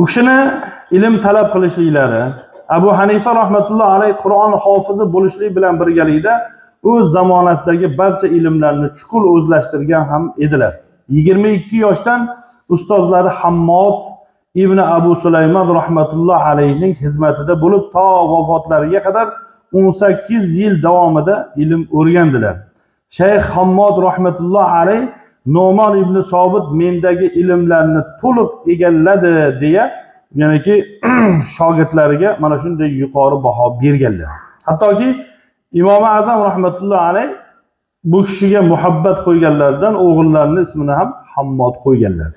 u kishini ilm talab qilishliklari abu hanifa rahmatullohi alayhi qur'on hofizi bo'lishlik bilan birgalikda o'z zamonasidagi barcha ilmlarni chuqur o'zlashtirgan ham edilar. Yigirma ikki yoshdan ustozlari hammod ibn abu sulaymon rahmatulloh alayhining xizmatida bo'lib to vafotlariga qadar o'n sakkiz yil davomida ilm o'rgandilar. Shayx hammod rahmatulloh alayh no'mon ibn sobit mendagi ilmlarni to'liq egalladi deya ya'niki shogirdlariga mana shunday yuqori baho berganlar. Hattoki imom azam rahmatulloh alayh bu kishiga muhabbat qo'yganlaridan o'g'illarini ismini ham hammod qo'yganlar.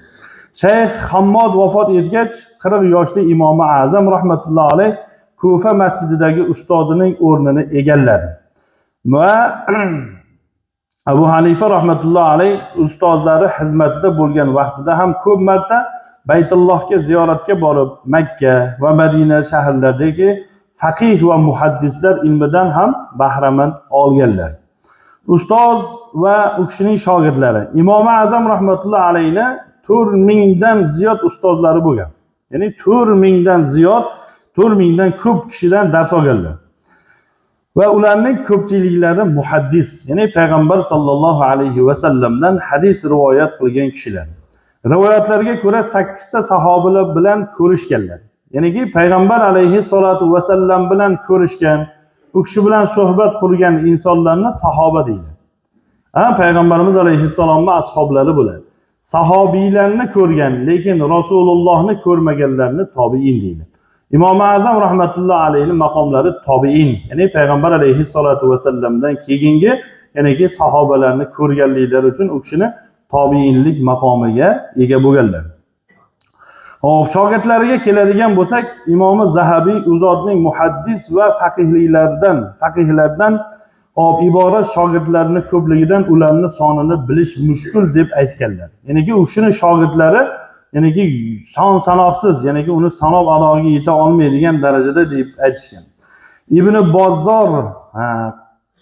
Shayx hammod vafot etgach qirq yoshli imomi azam rahmatulloh alayh kufa masjididagi ustozining o'rnini egalladi. Va abu hanifa rahmatulloh alayh ustozlari xizmatida bo'lgan vaqtida ham ko'p marta baytullohga ziyoratga borib makka va madina shaharlaridagi faqih va muhaddislar ilmidan ham bahramand olganlar. Ustoz va u kishining shogirdlari imomi azam rahmatulloh alayhni to'rt mingdan ziyod ustozlari ya'ni to'rt mingdan ziyod to'rt mingdan ko'p kishidan va ularning ko'pchiliklari muhaddis ya'ni payg'ambar sollallohu alayhi vasallamdan hadis rivoyat qilgan kishilar. Rivoyatlarga ko'ra sakkizta sahobalar bilan ko'rishganlar. Ya'niki payg'ambar alayhissalotu vasallam bilan ko'rishgan u kishi bilan suhbat qurgan insonlarni sahoba deydi ha payg'ambarimiz alayhissalomni ashoblari bo'ladi. Sahobiylarni ko'rgan lekin rasulullohni ko'rmaganlarni tobiin deydi imom azam rahmatulloh alayhi maqomlari tobiin ya'ni payg'ambar alayhissalotu vasallamdan keyingi ya'niki sahobalarni ko'rganliklari uchun u kishini tobiinlik maqomiga ega bo'lganlar hop shogirdlariga keladigan bo'lsak imomi zahabiy u zotning muhaddis va faqihliklaridan faqihlardan hop iborat shogirdlarni ko'pligidan ularni sonini bilish mushkul deb aytganlar. Ya'niki u kishini shogirdlari ya'niki son sanoqsiz ya'niki uni sanab adog'iga yeta olmaydigan darajada deb aytishgan. İbn bozzor ha,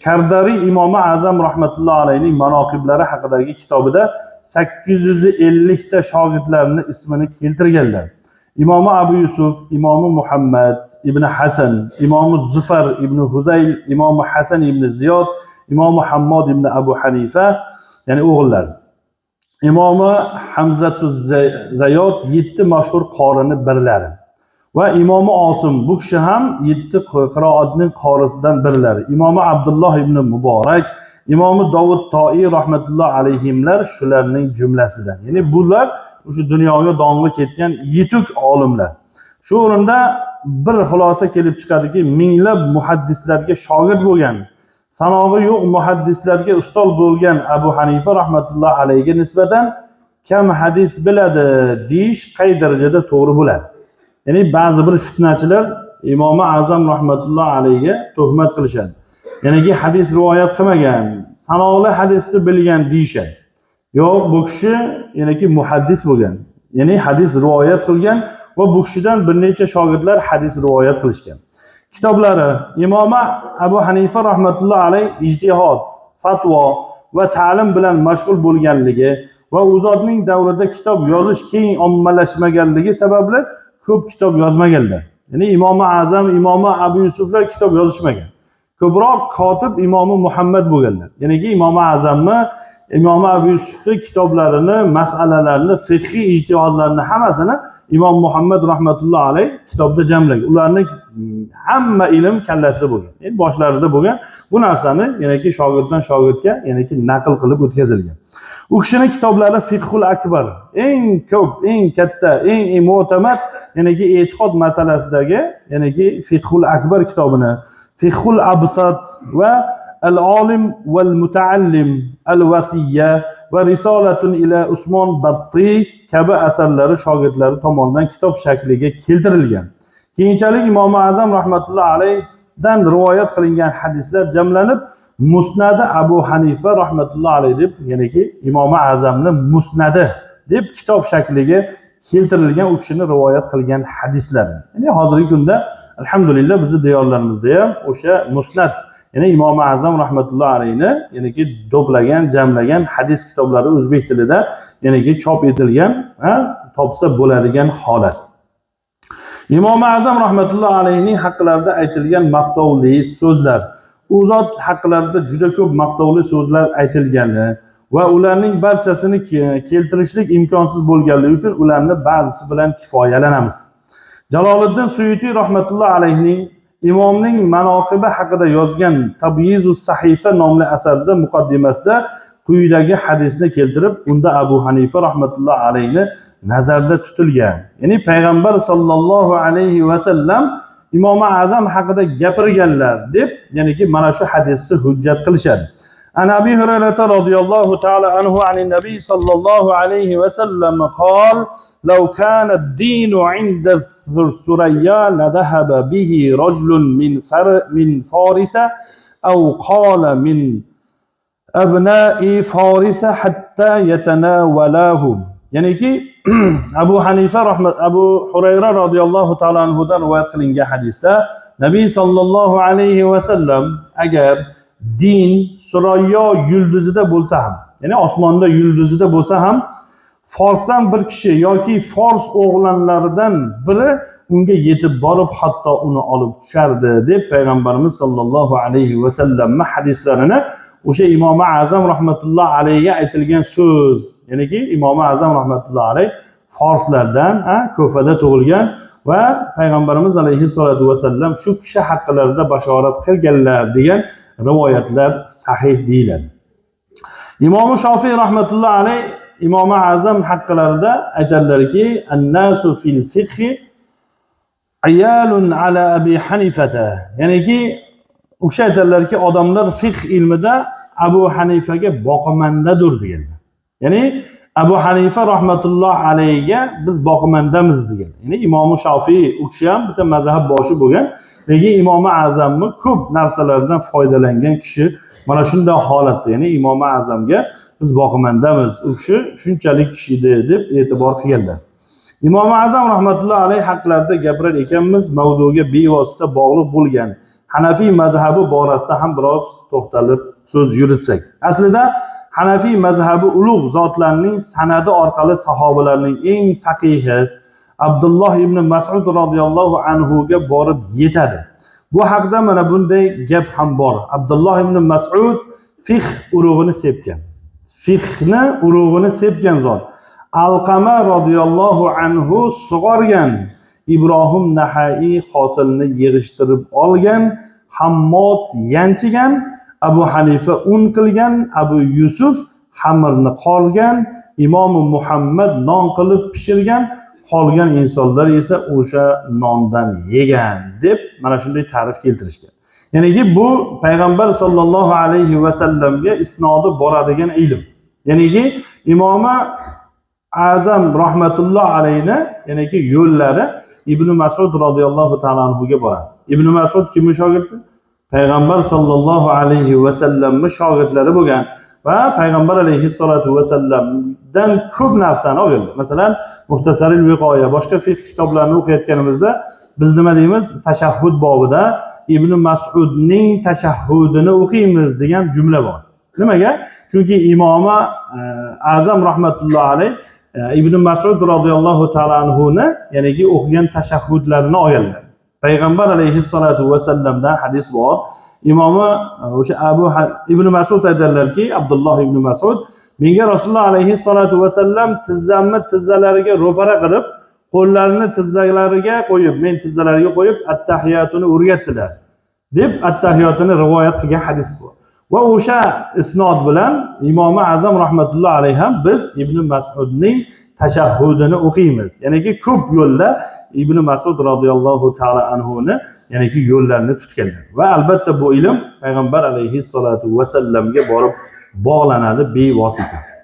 kardariy imomi azam rahmatulloh alayhining manoqiblari haqidagi kitobida sakkiz yuz ellikta shogirdlarini ismini keltirganlar. İmomi abu yusuf imomi muhammad ibn hasan imomi zufar ibn huzayl imomi hasan ibn ziyod imomi hammod ibn abu hanifa ya'ni o'g'illar imomi hamzatu zayod yetti mashhur qorini birlari va imomi osim bu kishi ham yetti qiroatning qorisidan birlari. Imomi abdulloh ibn muborak imomi dovud toiy rahmatulloh alayhimlar shularning jumlasidan. Ya'ni bular o'sha dunyoga dong'i ketgan yetuk olimlar. Shu o'rinda bir xulosa kelib chiqadiki minglab muhaddislarga shogird bo'lgan sanog'i yo'q muhaddislarga ustol bo'lgan abu hanifa rahmatullohi alayhiga nisbatan kam hadis biladi deyish qay darajada to'g'ri bo'ladi. Ya'ni ba'zi bir fitnachilar imomi azam rahmatullohi alayhiga tuhmat qilishadi. Ya'niki hadis rivoyat qilmagan sanoqli hadisni bilgan deyishadi. Yo'q bu kishi ya'niki muhaddis bo'lgan ya'ni hadis rivoyat qilgan va bu kishidan bir necha shogirdlar hadis rivoyat qilishgan. Kitoblari imomi abu hanifa rahmatulloh alayh ijtihod fatvo va ta'lim bilan mashg'ul bo'lganligi va u zotning davrida kitob yozish keng ommalashmaganligi sababli ko'p kitob yozmaganlar. Ya'ni imomi azam imomi abu yusuflar kitob yozishmagan. Ko'proq kotib imomi muhammad bo'lganlar. Ya'niki imomi azamni imomi abu yusufni kitoblarini masalalarni fiqhiy ijtihodlarni hammasini imom muhammad rahmatulloh alayh kitobda jamlagan. Ularni mm, hamma ilm kallasida bo'lgan yani boshlarida bo'lgan. Bu narsani yanaki shogirddan shogirdga yanaki naql qilib o'tkazilgan. U kishini kitoblari fiqhul akbar eng ko'p eng katta eng mo'tamad yanaki e'tiqod masalasidagi yanaki fiqhul akbar kitobini fiqhul absat va al olim val mutaallim al vasiya va risolatun ila usmon battiy kabi asarlari shogirdlari tomonidan kitob shakliga keltirilgan. Keyinchalik imomi azam rahmatulloh alayhdan rivoyat qilingan hadislar jamlanib musnadi abu hanifa rahmatulloh alayh deb ya'niki imomi azamni musnadi deb kitob shakliga keltirilgan u kishini rivoyat qilgan hadislari ya'ni hozirgi kunda alhamdulillah bizni diyorlarimizda ham o'sha musnat ya'ni imomi azam rahmatulloh alayhni ya'niki to'plagan jamlagan hadis kitoblari o'zbek tilida ya'niki chop etilgan topsa bo'ladigan holat. İmom azam rahmatullohi alayhining haqlarida aytilgan maqtovli so'zlar u zot haqlarida juda ko'p maqtovli so'zlar aytilgani va ularning barchasini ke- keltirishlik imkonsiz bo'lganligi uchun ularni ba'zisi bilan kifoyalanamiz. Jaloliddin suyutiy rahmatullohi alayhining imomning manoqibi haqida yozgan tabyizu sahifa nomli asarida muqaddimasida quyidagi hadisni keltirib unda abu hanifa rahmatullohi alayhini nazarda tutilgan. Ya'ni payg'ambar sollallohu alayhi vasallam imomi azam haqida gapirganlar deb ya'niki mana shu hadisni hujjat qilishadi عن أبي هريرة رضي الله تعالى عنه عن النبي صلى الله عليه وسلم قال لو كان الدين عند الثريا لذهب به رجل من فر من فارس أو قال من أبناء فارس حتى يتناولاه. يعني كي أبو حنيفة رحمة أبو هريرة رضي الله تعالى عنه رواية قلنجا حديثة. نبي صلى الله عليه وسلم أجاب din surayyo yulduzida bo'lsa ham ya'ni osmonda yulduzida bo'lsa ham forsdan bir kishi yoki fors o'g'lonlaridan biri unga yetib borib hatto uni olib tushardi deb payg'ambarimiz sollallohu alayhi vasallamni hadislarini o'sha imomi azam rahmatulloh alayhiga aytilgan so'z ya'niki imomi azam rahmatulloh alayhi forslardan ko'fada tug'ilgan va payg'ambarimiz alayhissalotu vasallam shu kishi haqlarida bashorat qilganlar degan rivoyatlar sahih deyiladi. İmomi shofiy rahmatulloh alayh imomi azam haqlarida aytadilarki annasu fil fiqhi ayalun ala abi hanifata. Ya'niki o'sha aytadilarki odamlar fiqh ilmida abu hanifaga boqimandadir deganlar ya'ni abu hanifa rahmatulloh alayhiga biz boqimandamiz degan. Ya'ni imomi shofiy u kishi ham bitta mazhab boshi bo'lgan. Lekin imomi azamni ko'p narsalardan foydalangan kishi mana shunday holatda ya'ni imomi azamga biz boqimandamiz u kishi shunchalik kishi edi deb e'tibor qilganlar. Imomi azam rahmatullohi alayhi haqlarida gapirar ekanmiz mavzuga bevosita bog'liq bo'lgan hanafiy mazhabi borasida ham biroz to'xtalib so'z yuritsak. Aslida hanafiy mazhabi ulug' zotlarning sanadi orqali sahobalarning eng faqihi abdulloh ibn masud roziyallohu anhuga borib yetadi. Bu haqda mana bunday gap ham bor. Abdulloh ibn masud fiqh urug'ini sepgan. Fiqhni urug'ini sepgan zot. Alqama roziyallohu anhu sug'organ ibrohim nahaiy hosilni yig'ishtirib olgan hammod yanchigan abu hanifa un qilgan abu yusuf xamirni qorgan imomi muhammad non qilib pishirgan qolgan insonlar esa o'sha nondan yegan deb mana shunday ta'rif keltirishgan. Ya'niki bu payg'ambar sollallohu alayhi vasallamga isnodi boradigan ilm. Ya'niki imomi azam rahmatulloh alayhini ya'niki yo'llari ibn masud roziyallohu taolo anhuga boradi. İbn masud kimni shogirdi payg'ambar sollallohu alayhi vasallamni shogirdlari bo'lgan va payg'ambar alayhissalotu vasallamdan ko'p narsani olganlar masalan muhtasaril viqoya boshqa fiqh kitoblarini o'qiyotganimizda biz nima deymiz? Tashahhud bobida ibn masudning tashahhudini o'qiymiz degan jumla bor. Nimaga? Chunki imomi e, azam rahmatullohi alayh e, ibn masud roziyallohu taolo anhuni ya'niki o'qigan tashahhudlarini olganlar payg'ambar alayhissalotu vasallamdan hadis bor imomi o'sha abu ibn masud aytadilarki abdulloh ibn masud menga rasululloh alayhissalotu vasallam tizzamni tizzalariga ro'para qilib qo'llarini tizzalariga qo'yib men tizzalariga qo'yib attahiyatuni o'rgatdilar deb attahiyotini rivoyat qilgan hadis bor va o'sha isnod bilan imomi azam rahmatulloh alayhi ham biz ibn masudning tashahhudini o'qiymiz. Ya'niki ko'p yo'llar ibn masud roziyallohu taolo anhuni ya'niki yo'llarini tutganlar va albatta bu ilm payg'ambar alayhissalotu vasallamga borib bog'lanadi bevosita